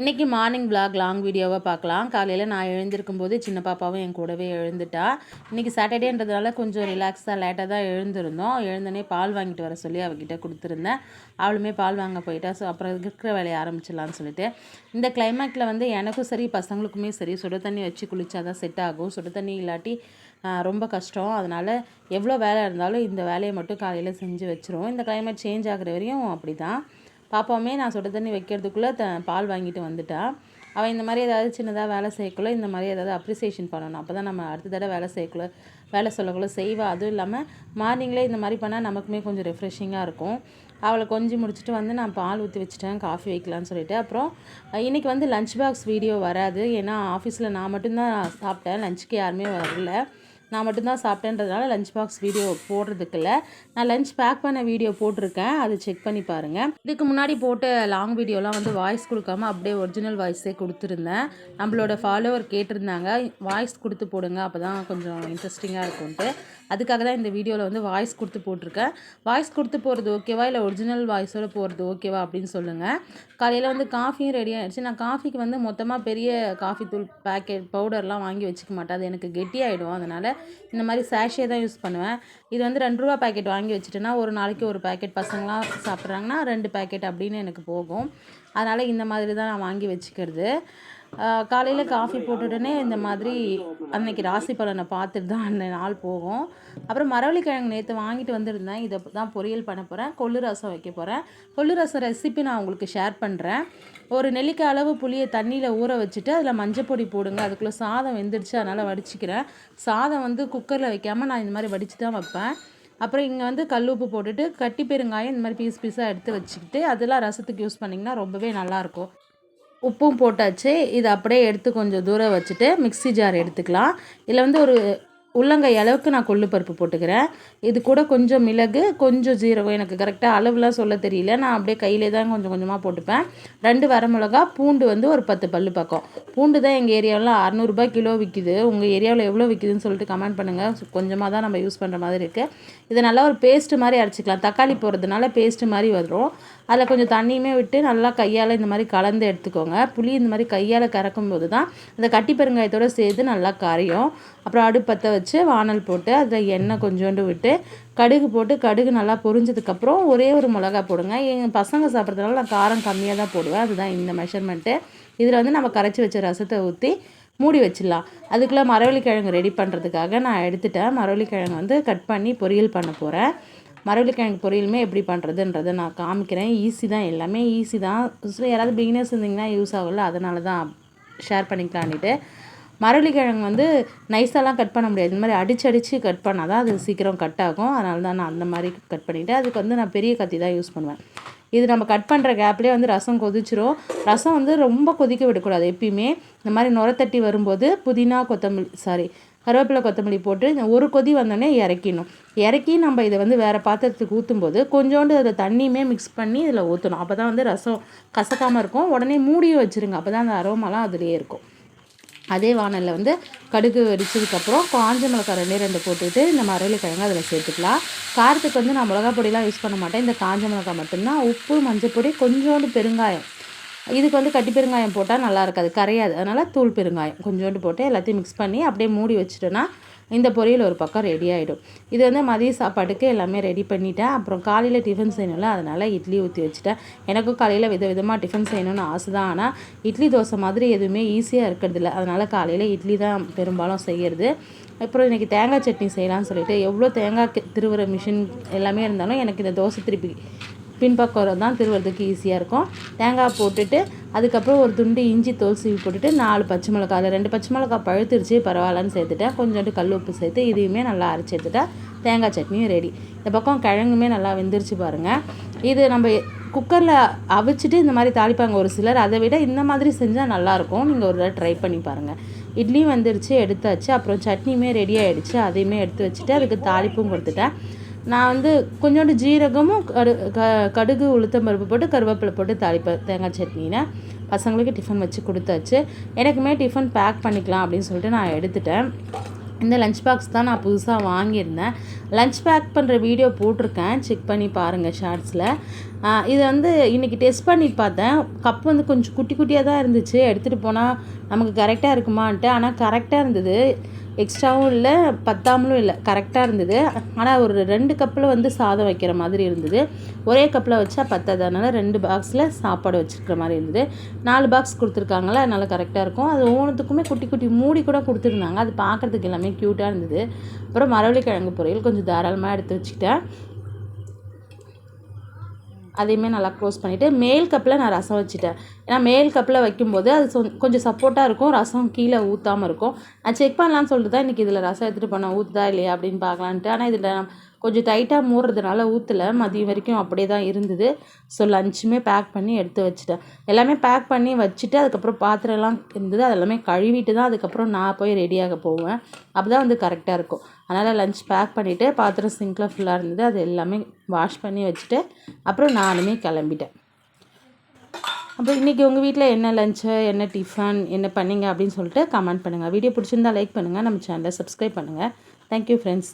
இன்றைக்கி morning vlog long வீடியோவை பார்க்கலாம். காலையில் நான் எழுந்திருக்கும் போது சின்ன பாப்பாவும் என் கூடவே எழுந்துட்டா. இன்றைக்கி சாட்டர்டேன்றதுனால கொஞ்சம் ரிலாக்ஸாக லேட்டாக தான் எழுந்திருந்தோம். எழுந்தனே பால் வாங்கிட்டு வர சொல்லி அவகிட்ட கொடுத்துருந்தேன். அவளுமே பால் வாங்க போயிட்டா. ஸோ அப்புறம் இருக்கிற வேலையை ஆரம்பிச்சிடலான்னு சொல்லிட்டு. இந்த கிளைமேட்டில் வந்து எனக்கும் சரி பசங்களுக்குமே சரி சுடு தண்ணி வச்சு குளிச்சா தான் செட் ஆகும். சுடு தண்ணி இல்லாட்டி ரொம்ப கஷ்டம். அதனால் எவ்வளோ வேலை இருந்தாலும் இந்த வேலையை மட்டும் காலையில் செஞ்சு வச்சிருவோம். இந்த கிளைமேட் சேஞ்ச் ஆகுற வரையும் அப்படி தான் பாப்பாவுமே நான் சுடு தண்ணி வைக்கிறதுக்குள்ளே த பால் வாங்கிட்டு வந்துட்டா. அவள் இந்த மாதிரி ஏதாவது சின்னதாக வேலை செய்யக்குள்ள இந்த மாதிரி ஏதாவது அப்ரிசியேஷன் பண்ணணும். அப்போ தான் நம்ம அடுத்த தடவை வேலை செய்யக்குள்ள வேலை சொல்லக்குள்ள செய்வா. அதுவும் இல்லாமல் மார்னிங்லே இந்த மாதிரி பண்ணால் நமக்குமே கொஞ்சம் ரெஃப்ரெஷிங்காக இருக்கும். அவளை கொஞ்சம் முடிச்சுட்டு வந்து நான் பால் ஊற்றி வச்சுட்டேன் காஃபி வைக்கலான்னு சொல்லிட்டு. அப்புறம் இன்றைக்கி இன்னைக்கு வந்து லஞ்ச் பாக்ஸ் வீடியோ வராது. ஏன்னா ஆஃபீஸில் நான் மட்டும்தான் சாப்பிட்டேன். லஞ்சுக்கு யாருமே வரல. நான் மட்டும்தான் சாப்பிட்டேன்றதுனால லஞ்ச் பாக்ஸ் வீடியோ போடுறதுக்கு இல்லை நான் லஞ்ச் பேக் பண்ண வீடியோ போட்டிருக்கேன். அது செக் பண்ணி பாருங்கள் இதுக்கு முன்னாடி போட்ட லாங் வீடியோலாம் வந்து வாய்ஸ் கொடுக்காம அப்படியே ஒரிஜினல் வாய்ஸே கொடுத்துருந்தேன். நம்மளோட ஃபாலோவர் கேட்டிருந்தாங்க. வாய்ஸ் கொடுத்து போடுங்க. அப்போ தான் கொஞ்சம் இன்ட்ரெஸ்டிங்காக இருக்கும்ன்ட்டு. அதுக்காக தான் இந்த வீடியோவில் வந்து வாய்ஸ் கொடுத்து போட்டிருக்கேன். வாய்ஸ் கொடுத்து போகிறது ஓகேவா? இல்லை ஒரிஜினல் வாய்ஸோட போகிறது ஓகேவா அப்படின்னு சொல்லுங்கள் காலையில் வந்து காஃபியும் ரெடி ஆகிடுச்சு நான் காஃபிக்கு வந்து மொத்தமாக பெரிய காஃபி தூள் பேக்கெட் பவுடர்லாம் வாங்கி வச்சுக்க மாட்டேன். அது எனக்கு கெட்டியாயிடும். அதனால் இந்த மாதிரி சாஷே தான் யூஸ் பண்ணுவேன். இது வந்து ரெண்டு ரூபா பேக்கெட் வாங்கி வச்சுட்டேன்னா ஒரு நாளைக்கு ஒரு பேக்கெட் பசங்களாம் சாப்பிட்றாங்கன்னா ரெண்டு பேக்கெட் அப்படின்னு எனக்கு போகும். அதனால் இந்த மாதிரி தான் நான் வாங்கி வச்சுக்கிறது. காலையில் காஃபி போட்டுடனே இந்த மாதிரி அன்னைக்கு ராசி பலனை பார்த்துட்டு தான் அந்த நாள் போகும். அப்புறம் மரவள்ளிக்கிழங்கு நேற்று வாங்கிட்டு வந்திருந்தேன். இதை தான் பொரியல் பண்ண போகிறேன் கொள்ளு ரசம் வைக்க போகிறேன் கொள்ளு ரசம் ரெசிபி நான் உங்களுக்கு ஷேர் பண்ணுறேன் ஒரு நெல்லிக்காய் அளவு புளியை தண்ணியில் ஊற வச்சுட்டு அதில் மஞ்சப்பொடி போடுங்க. அதுக்குள்ளே சாதம் வெந்துடுச்சு. அதனால் வடிச்சிக்கிறேன். சாதம் வந்து குக்கரில் வைக்காமல் நான் இந்த மாதிரி வடித்து தான் வைப்பேன். அப்புறம் இங்கே வந்து கல் உப்பு போட்டுட்டு கட்டி பெருங்காயம் இந்த மாதிரி பீஸ் பீஸாக எடுத்து வச்சுக்கிட்டு அதெல்லாம் ரசத்துக்கு யூஸ் பண்ணிங்கன்னா ரொம்பவே நல்லாயிருக்கும் உப்பும் போட்டாச்சு. இதை அப்படியே எடுத்து கொஞ்சம் தூரம் வச்சுட்டு மிக்ஸி ஜார் எடுத்துக்கலாம். இதில் வந்து ஒரு உள்ளங்கை அளவுக்கு நான் கொள்ளு பருப்பு போட்டுக்கிறேன். இது கூட கொஞ்சம் மிளகு கொஞ்சம் ஜீரகம். எனக்கு கரெக்டாக அளவுலாம் சொல்ல தெரியல. நான் அப்படியே கையிலே தான் கொஞ்சம் கொஞ்சமாக போட்டுப்பேன். ரெண்டு வரமிளகா பூண்டு வந்து ஒரு பத்து பல்லு பக்கம். பூண்டு தான் எங்கள் ஏரியாவில் அறநூறுபா கிலோ விற்கிது உங்கள் ஏரியாவில் எவ்வளோ விற்கிதுன்னு சொல்லிட்டு கமெண்ட் பண்ணுங்கள் கொஞ்சமாக தான் நம்ம யூஸ் பண்ணுற மாதிரி இருக்குது இதை நல்லா ஒரு பேஸ்ட்டு மாதிரி அரைச்சிக்கலாம். தக்காளி போடுறதுனால பேஸ்ட்டு மாதிரி வரும். அதில் கொஞ்சம் தண்ணியுமே விட்டு நல்லா கையால் இந்த மாதிரி கலந்து எடுத்துக்கோங்க. புளி இந்த மாதிரி கையால் கறக்கும் போது தான் இந்த கட்டி பெருங்காயத்தோடு சேர்த்து நல்லா கரையும். அப்புறம் அடுப்பத்தை வச்சு வானல் போட்டு அதில் எண்ணெய் கொஞ்சோண்டு விட்டு கடுகு போட்டு கடுகு நல்லா பொரிஞ்சதுக்கப்புறம் ஒரே ஒரு மிளகா போடுங்க. எங்கள் பசங்க சாப்பிட்றதுனால நான் காரம் கம்மியாக தான் போடுவேன். அதுதான் இந்த மெஷர்மெண்ட்டு இதில் வந்து நம்ம கரைச்சி வச்ச ரசத்தை ஊற்றி மூடி வச்சிடலாம். அதுக்குள்ளே மரவள்ளிக்கிழங்கு ரெடி பண்ணுறதுக்காக நான் எடுத்துட்டேன். மரவள்ளிக்கிழங்கு வந்து கட் பண்ணி பொரியல் பண்ண போகிறேன் மரவள்ளிக்கிழங்கு பொரியலுமே எப்படி பண்ணுறதுன்றதை நான் காமிக்கிறேன். ஈஸி தான் எல்லாமே ஈஸி தான். யாராவது பிகினர்ஸ் இருந்தீங்கன்னா யூஸ் ஆகல அதனால தான் ஷேர் பண்ணிக்கலான்ட்டு மரளிக்கிழங்கு வந்து நைஸாலாம் கட் பண்ண முடியாது. இந்த மாதிரி அடிச்சு அடித்து கட் பண்ணால் தான் அது சீக்கிரம் கட் ஆகும். அதனால தான் நான் அந்த மாதிரி கட் பண்ணிவிட்டு அதுக்கு வந்து நான் பெரிய கத்தி தான் யூஸ் பண்ணுவேன். இது நம்ம கட் பண்ணுற கேப்லேயே வந்து ரசம் கொதிச்சிரும். ரசம் வந்து ரொம்ப கொதிக்க விடக்கூடாது எப்பயுமே. இந்த மாதிரி நுரத்தட்டி வரும்போது புதினா கொத்தமல்லி சாரி கருவேப்பிலை கொத்தமல்லி போட்டு இந்த ஒரு கொதி வந்தோடனே இறக்கிடணும். இறக்கி நம்ம இதை வந்து வேறு பாத்திரத்துக்கு ஊற்றும்போது கொஞ்சோண்டு அதில் தண்ணியுமே மிக்ஸ் பண்ணி இதில் ஊற்றணும் அப்போ தான் வந்து ரசம் கசக்காமல் இருக்கும். உடனே மூடியும் வச்சுருங்க. அப்போ தான் அந்த அரோமாலாம் அதுலேயே இருக்கும். அதே வானலில் வந்து கடுகு வெடிச்சதுக்கப்புறம் காஞ்ச மிளகாய் ரெண்டே ரெண்டு போட்டுக்கிட்டு இந்த மரளிக்கிழங்கு அதில் சேர்த்துக்கலாம். காரத்துக்கு வந்து நான் மிளகா பொடிலாம் யூஸ் பண்ண மாட்டேன். இந்த காஞ்ச மிளகாய் மட்டும்தான். உப்பு மஞ்சள் பொடி கொஞ்சோண்டு பெருங்காயம். இதுக்கு வந்து கட்டி பெருங்காயம் போட்டால் நல்லா இருக்காது. கரையாது. அதனால் தூள் பெருங்காயம் கொஞ்சோண்டு போட்டு எல்லாத்தையும் மிக்ஸ் பண்ணி அப்படியே மூடி வச்சுட்டோன்னா இந்த பொரியல் ஒரு பக்கம் ரெடி ஆகிடும் இது வந்து மதிய சாப்பாட்டுக்கு எல்லாமே ரெடி பண்ணிட்டேன். அப்புறம் காலையில் டிஃபன் செய்யணும்ல அதனால் இட்லி ஊற்றி வச்சுட்டேன். எனக்கும் காலையில் வித விதமாக டிஃபன் செய்யணும்னு ஆசை தான் ஆனால் இட்லி தோசை மாதிரி எதுவுமே ஈஸியாக இருக்கிறதில்ல அதனால் காலையில் இட்லி தான் பெரும்பாலும் செய்கிறது அப்புறம் இன்றைக்கி தேங்காய் சட்னி செய்யலாம்னு சொல்லிட்டு எவ்வளோ தேங்காய் திருவுற மிஷின் எல்லாமே இருந்தாலும் எனக்கு இந்த தோசை திருப்பி பின்பக்கம் தான் திருவுறதுக்கு ஈஸியாக இருக்கும். தேங்காய் போட்டுட்டு அதுக்கப்புறம் ஒரு துண்டு இஞ்சி தோல் சீவி போட்டுட்டு நாலு பச்சை மிளகா அதில் ரெண்டு பச்சை மிளகா பழுத்துருச்சு பரவாயில்லன்னு சேர்த்துட்டேன். கொஞ்சோண்டு கல் உப்பு சேர்த்து இதையுமே நல்லா அரைச்சி எடுத்துட்டா தேங்காய் சட்னியும் ரெடி இந்த பக்கம் கிழங்குமே நல்லா வெந்துருச்சு பாருங்கள் இது நம்ம குக்கரில் அவிச்சிட்டு இந்த மாதிரி தாளிப்பாங்க ஒரு சிலர். அதை விட இந்த மாதிரி செஞ்சால் நல்லாயிருக்கும். நீங்கள் ஒரு தடவை ட்ரை பண்ணி பாருங்கள் இட்லியும் வந்துருச்சு எடுத்தாச்சு. அப்புறம் சட்னியுமே ரெடி ஆகிடுச்சு அதையுமே எடுத்து வச்சுட்டு அதுக்கு தாளிப்பும் கொடுத்துட்டேன். நான் வந்து கொஞ்சோண்டு ஜீரகமும் கடு க கடுகு உளுத்தம் பருப்பு போட்டு கருவேப்பிலை போட்டு தாளிப்பேன் தேங்காய் சட்னினா பசங்களுக்கு டிஃபன் வச்சு கொடுத்தாச்சு. எனக்குமே டிஃபன் பேக் பண்ணிக்கலாம் அப்படின்னு சொல்லிட்டு நான் எடுத்துட்டேன். இந்த லஞ்ச் பாக்ஸ் தான் நான் புதுசாக வாங்கியிருந்தேன். லஞ்ச் பேக் பண்ணுற வீடியோ போட்டிருக்கேன். செக் பண்ணி பாருங்கள் ஷார்ட்ஸில் இது வந்து இன்றைக்கி டெஸ்ட் பண்ணி பார்த்தேன். கப் வந்து கொஞ்சம் குட்டி குட்டியாக தான் இருந்துச்சு. எடுத்துகிட்டு போனால் நமக்கு கரெக்டாக இருக்குமான்ட்டு. ஆனால் கரெக்டாக இருந்தது. எக்ஸ்ட்ராவும் இல்லை பத்தாமலும் இல்லை. கரெக்டாக இருந்தது. ஆனால் ஒரு ரெண்டு கப்பில் வந்து சாதம் வைக்கிற மாதிரி இருந்தது. ஒரே கப்பில் வச்சா பத்தாதனால அதனால் ரெண்டு பாக்ஸில் சாப்பாடு வச்சுருக்கிற மாதிரி இருந்தது. நாலு பாக்ஸ் கொடுத்துருக்காங்களா? அதனால் கரெக்டாக இருக்கும். அது ஒவ்வொன்றுத்துக்குமே குட்டி குட்டி மூடி கூட கொடுத்துருந்தாங்க. அது பார்க்குறதுக்கு எல்லாமே க்யூட்டாக இருந்தது. அப்புறம் மரவள்ளிக்கிழங்கு பொரியல் கொஞ்சம் தாராளமாக எடுத்து வச்சுக்கிட்டேன். அதையுமே நல்லா க்ளோஸ் பண்ணிவிட்டு மேல் கப்பில் நான் ரசம் வச்சுட்டேன். ஏன்னா மேல் கப்பில் வைக்கும்போது அது சொ கொஞ்சம் சப்போர்ட்டாக இருக்கும். ரசம் கீழே ஊற்றாமல் இருக்கும். நான் செக் பண்ணலான்னு சொல்லிட்டு தான் இன்றைக்கி இதில் ரசம் எடுத்துகிட்டு போனேன். ஊற்றுதா இல்லையா அப்படின்னு பார்க்கலான்ட்டு. ஆனால் இதில் கொஞ்சம் டைட்டாக மூடுறதுனால ஊற்றல மதியம் வரைக்கும் அப்படியே தான் இருந்தது ஸோ லஞ்சுமே பேக் பண்ணி எடுத்து வச்சுட்டேன். எல்லாமே பேக் பண்ணி வச்சுட்டு அதுக்கப்புறம் பாத்திரம்லாம் இருந்தது. அதெல்லாமே கழுவிட்டு தான் அதுக்கப்புறம் நான் போய் ரெடியாக போவேன். அப்போ தான் வந்து கரெக்டாக இருக்கும். அதனால் லஞ்ச் பேக் பண்ணிவிட்டு பாத்திரம் சிங்கில் ஃபுல்லாக இருந்தது. அது எல்லாமே வாஷ் பண்ணி வச்சுட்டு அப்புறம் நானுமே கிளம்பிட்டேன். அப்புறம் இன்றைக்கி உங்கள் வீட்டில் என்ன லஞ்சு என்ன டிஃபன் என்ன பண்ணீங்க அப்படின்னு சொல்லிட்டு கமெண்ட் பண்ணுங்கள் வீடியோ பிடிச்சிருந்தா லைக் பண்ணுங்கள் நம்ம சேனலை சப்ஸ்கிரைப் பண்ணுங்கள் தேங்க்யூ ஃப்ரெண்ட்ஸ்